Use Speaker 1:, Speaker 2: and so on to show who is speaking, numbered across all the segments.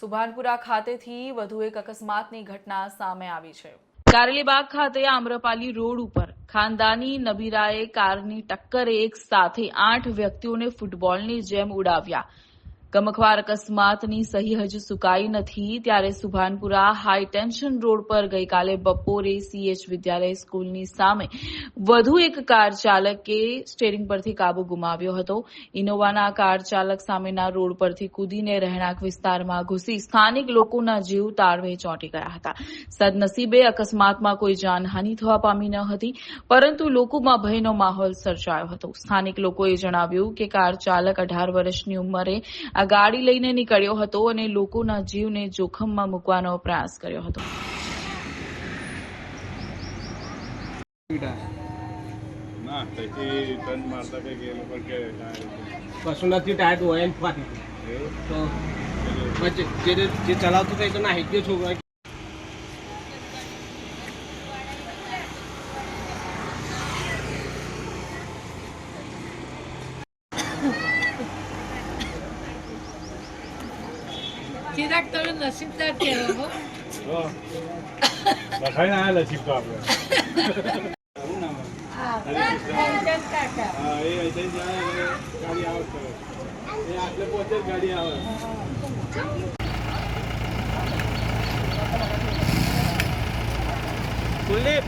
Speaker 1: સુભાનપુરા ખાતેથી વધુ એક અકસ્માતની ઘટના સામે આવી છે. કારેલીબાગ ખાતે આમ્રપાલી રોડ ઉપર ખાનદાની નબીરાએ કારની ટક્કરે એક સાથે આઠ વ્યક્તિઓને ફૂટબોલની જેમ ઉડાવ્યા. ગમખ્વાર અકસ્માતની સહી હજુ સુકાઈ નથી. ત્યારે સુભાનપુરા હાઈ રોડ પર ગઈકાલે બપોરે સીએચ વિદ્યાલય સ્કૂલની સામે વધુ એક કાર ચાલકે સ્ટેરિંગ પરથી કાબુ ગુમાવ્યો હતો. ઇનોવાના કાર ચાલક સામેના રોડ પરથી કૂદીને રહેણાંક વિસ્તારમાં ઘૂસી સ્થાનિક લોકોના જીવ તાળવે ચોંટી ગયા હતા. સદનસીબે અકસ્માતમાં કોઈ જાનહાનિ થવા પામી ન હતી, પરંતુ લોકોમાં ભયનો માહોલ સર્જાયો હતો. સ્થાનિક લોકોએ જણાવ્યું કે કાર ચાલક અઢાર વર્ષની ઉંમરે આ ગાડી લઈને નીકળ્યો હતો અને લોકોના જીવને જોખમમાં મૂકવાનો પ્રયાસ કર્યો હતો.
Speaker 2: એ
Speaker 3: કશું નથી ટાયર ફાટી. જે ચલાવતો ચલાવતું થાય તો ના હિટ્યો છોકરો
Speaker 4: ચિરાગ તમે નસીબદાર
Speaker 2: તો લખાઈને આવેલા છીએ તો આપણે ગાડી આવે.
Speaker 3: કુલદીપ.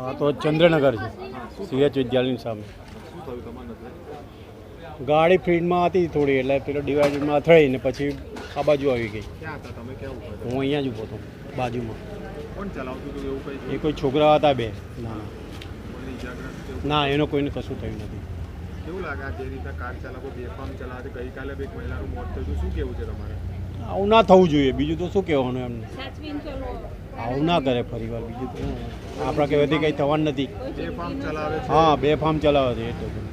Speaker 5: હા તો ચંદ્રનગર છે. સીએચ વિદ્યાલયની સામે. ગાડી ફીલ્ડમાં હતી થોડી એટલે પેલો ડિવાઈડરમાં અથડાઈ ને પછી આ બાજુ આવી ગઈ.
Speaker 2: ક્યાં હતા તમે ક્યાં ઊભા
Speaker 5: હું અહીંયા જ ઊભો હતો બાજુમાં.
Speaker 2: કોણ ચલાવતું હતું એવું કંઈ
Speaker 5: એ કોઈ છોકરા હતા બે.
Speaker 2: એવું?
Speaker 5: ના. એનો કોઈને કશું થયું નથી.
Speaker 2: કેવું લાગે આ જે રીતે કાર ચાલકો બેફામ ચલાવે છે? ગઈકાલે બી એક મહિલાનું મોત થયું શું કેવું છે તમારે?
Speaker 5: આવું ના થવું જોઈએ. બીજું તો શું કહેવાનું એમને? આવું ના કરે ફરી વાર. બીજું? આપણા કહેવાથી કંઈ થવાનું નથી. હા બે ફાર્મ ચલાવે છે એટલે